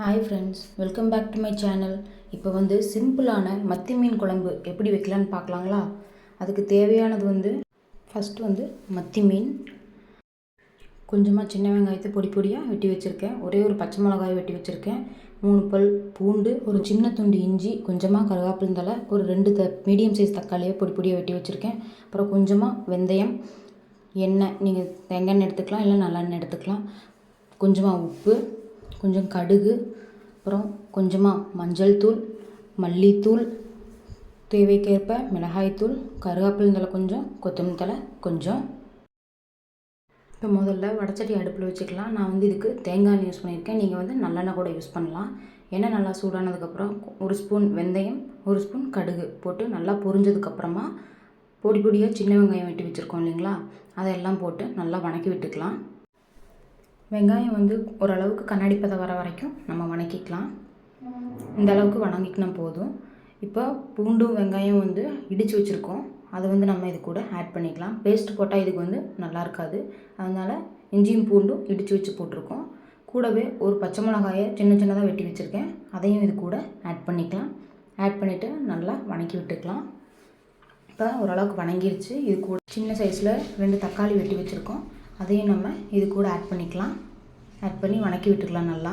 Hi friends welcome back to my channel இப்போ வந்து சிம்பிளான மத்தி மீன் குழம்பு எப்படி வைக்கலான்னு பார்க்கலாங்களா? அதுக்கு தேவையானது வந்து ஃபஸ்ட்டு வந்து மத்தி மீன். கொஞ்சமாக சின்ன வெங்காயத்தை பொடி பொடியாக வெட்டி வச்சுருக்கேன். ஒரே ஒரு பச்சை மிளகாய் வெட்டி வச்சுருக்கேன். மூணு பல் பூண்டு ஒரு சின்ன துண்டு இஞ்சி கொஞ்சமாக கருவேப்பிலந்தலை ஒரு ரெண்டு த மீடியம் சைஸ் தக்காளியை பொடி பொடியாக வெட்டி வச்சுருக்கேன். அப்புறம் கொஞ்சமாக வெந்தயம் எண்ணெய் நீங்கள் தேங்காய் எடுத்துக்கலாம் இல்லை நல்லெண்ணெய் எடுத்துக்கலாம். கொஞ்சமாக உப்பு கொஞ்சம் கடுகு அப்புறம் கொஞ்சமாக மஞ்சள் தூள் மல்லித்தூள் தேவைக்கேற்ப மிளகாய்த்தூள் கருவேப்பிலை தழை கொஞ்சம் கொத்தமல்லி தழை கொஞ்சம். இப்போ முதல்ல வடச்சட்டி அடுப்பில் வச்சுக்கலாம். நான் வந்து இதுக்கு தேங்காய் எண்ணெய் யூஸ் பண்ணியிருக்கேன். நீங்கள் வந்து நல்லெண்ணெய் கூட யூஸ் பண்ணலாம். எண்ணெய் நல்லா சூடானதுக்கப்புறம் ஒரு ஸ்பூன் வெந்தயம் ஒரு ஸ்பூன் கடுகு போட்டு நல்லா பொரிஞ்சதுக்கப்புறமா பொடி பொடியாக சின்ன வெங்காயம் வெட்டி வச்சுருக்கோம் இல்லைங்களா? அதையெல்லாம் போட்டு நல்லா வணக்கி விட்டுக்கலாம். வெங்காயம் வந்து ஓரளவுக்கு கண்ணாடி பதம் வர வரைக்கும் நம்ம வணக்கிக்கலாம். இந்த அளவுக்கு வணங்கிக்கினா போதும். இப்போ பூண்டும் வெங்காயம் வந்து இடித்து வச்சுருக்கோம். அதை வந்து நம்ம இது கூட ஆட் பண்ணிக்கலாம். பேஸ்ட் போட்டால் இதுக்கு வந்து நல்லா இருக்காது. அதனால் இஞ்சியும் பூண்டும் இடித்து வச்சு போட்டிருக்கோம். கூடவே ஒரு பச்சை மிளகாயை சின்ன சின்னதாக வெட்டி வச்சுருக்கேன். அதையும் இது கூட ஆட் பண்ணிக்கலாம். ஆட் பண்ணிவிட்டு நல்லா வணக்கி விட்டுக்கலாம். இப்போ ஓரளவுக்கு வணங்கிருச்சு. இது கூட சின்ன சைஸில் ரெண்டு தக்காளி வெட்டி வச்சுருக்கோம். அதையும் நம்ம இது கூட ஆட் பண்ணிக்கலாம். ஆட் பண்ணி வணக்கி விட்டுக்கலாம் நல்லா.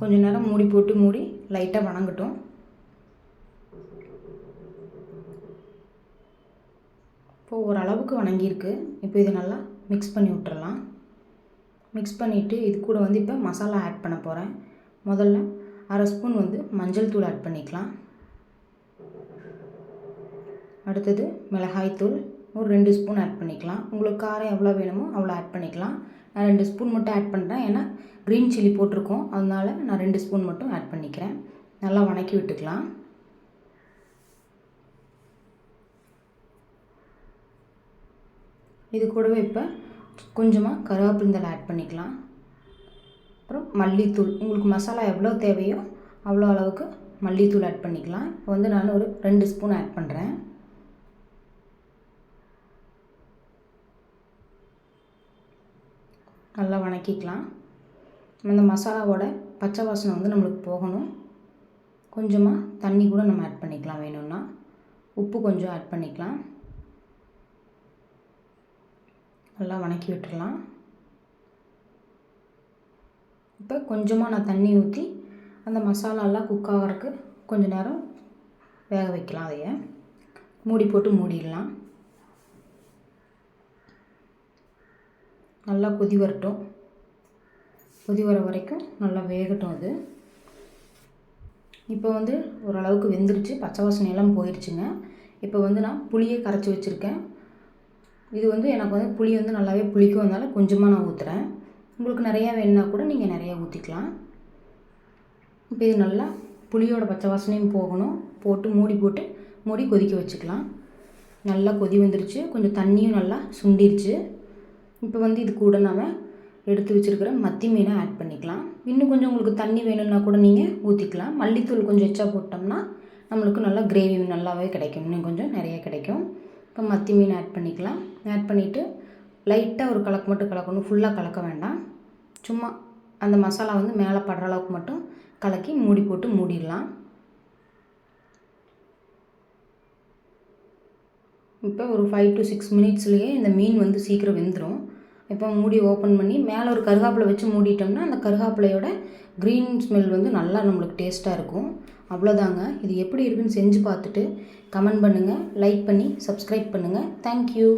கொஞ்ச நேரம் மூடி போட்டு மூடி லைட்டாக வணங்கட்டும். இப்போது ஓரளவுக்கு வணங்கியிருக்கு. இப்போ இதை நல்லா மிக்ஸ் பண்ணி விட்டுறலாம். மிக்ஸ் பண்ணிவிட்டு இது கூட வந்து இப்போ மசாலா ஆட் பண்ண போகிறேன் முதல்ல அரை ஸ்பூன் வந்து மஞ்சள் தூள் ஆட் பண்ணிக்கலாம். அடுத்தது மிளகாய்த்தூள். ஒரு ரெண்டு ஸ்பூன் ஆட் பண்ணிக்கலாம். உங்களுக்கு காரம் எவ்வளோ வேணுமோ அவ்வளோ ஆட் பண்ணிக்கலாம். நான் ரெண்டு ஸ்பூன் மட்டும் ஆட் பண்ணுறேன் ஏன்னா க்ரீன் சில்லி போட்டிருக்கோம். அதனால் நான் ரெண்டு ஸ்பூன் மட்டும் ஆட் பண்ணிக்கிறேன். நல்லா வணக்கி விட்டுக்கலாம். இது கூடவே இப்போ கொஞ்சமாக கருவேப்பிலந்தலை ஆட் பண்ணிக்கலாம். அப்புறம் மல்லித்தூள். உங்களுக்கு மசாலா எவ்வளோ தேவையோ அவ்வளோ அளவுக்கு மல்லித்தூள் ஆட் பண்ணிக்கலாம். இப்போ வந்து நான் ஒரு ரெண்டு ஸ்பூன் ஆட் பண்ணுறேன் நல்லா வணக்கிக்கலாம். அந்த மசாலாவோட பச்சை வாசனை வந்து நம்மளுக்கு போகணும். கொஞ்சமாக தண்ணி கூட நம்ம ஆட் பண்ணிக்கலாம். வேணும்னா உப்பு கொஞ்சம் ஆட் பண்ணிக்கலாம். நல்லா வணக்கி விட்டுடலாம் இப்போ கொஞ்சமாக நான் தண்ணி ஊற்றி அந்த மசாலாலாம் குக் ஆகிறதுக்கு கொஞ்சம் நேரம் வேக வைக்கலாம் அதைய. மூடி போட்டு மூடிடலாம். நல்லா கொதி வரட்டும். கொதி வர வரைக்கும் நல்லா வேகட்டும் அது. இப்போ வந்து ஓரளவுக்கு வெந்துருச்சு. பச்சை வாசனையெல்லாம் போயிடுச்சுங்க இப்போ வந்து நான் புளியை கரைச்சி வச்சுருக்கேன். இது வந்து எனக்கு வந்து புளி வந்து நல்லாவே புளிக்கும் அதனால் கொஞ்சமாக நான் ஊற்றுறேன் உங்களுக்கு நிறையா வேணுன்னா கூட நீங்கள் நிறையா ஊற்றிக்கலாம் இப்போ இது நல்லா புளியோட பச்சை வாசனையும் போகணும். போட்டு மூடி போட்டு மூடி கொதிக்க வச்சுக்கலாம். நல்லா கொதி வந்துருச்சு. கொஞ்சம் தண்ணியும் நல்லா சுண்டிருச்சு. இப்போ வந்து இது கூட நாம் எடுத்து வச்சுருக்கிற மத்தி மீனை ஆட் பண்ணிக்கலாம். இன்னும் கொஞ்சம் உங்களுக்கு தண்ணி வேணும்னா கூட நீங்கள் ஊற்றிக்கலாம் மல்லித்தூள் கொஞ்சம் எச்சா போட்டோம்னா நம்மளுக்கு நல்லா கிரேவி நல்லாவே கிடைக்கும். இன்னும் கொஞ்சம் நிறைய கிடைக்கும். இப்போ மத்தி மீன் ஆட் பண்ணிக்கலாம். ஆட் பண்ணிவிட்டு லைட்டாக ஒரு கலக்கு மட்டும் கலக்கணும். ஃபுல்லாக கலக்க வேண்டாம். சும்மா அந்த மசாலா வந்து மேலே படுற அளவுக்கு மட்டும் கலக்கி மூடி போட்டு மூடிடலாம். இப்போ ஒரு ஃபைவ் டு சிக்ஸ் மினிட்ஸ்லேயே இந்த மீன் வந்து சீக்கிரம் வெந்துடும் இப்போ மூடி ஓப்பன் பண்ணி மேலே ஒரு கருகாப்பிலை வச்சு மூடிட்டோம்னா அந்த கருகாப்பிலையோட க்ரீன் ஸ்மெல் வந்து நல்லா நம்மளுக்கு டேஸ்ட்டாக இருக்கும். அவ்வளோதாங்க இது எப்படி இருக்குன்னு செஞ்சு பார்த்துட்டு கமெண்ட் பண்ணுங்கள் லைக் பண்ணி சப்ஸ்கிரைப் பண்ணுங்கள் தேங்க்யூ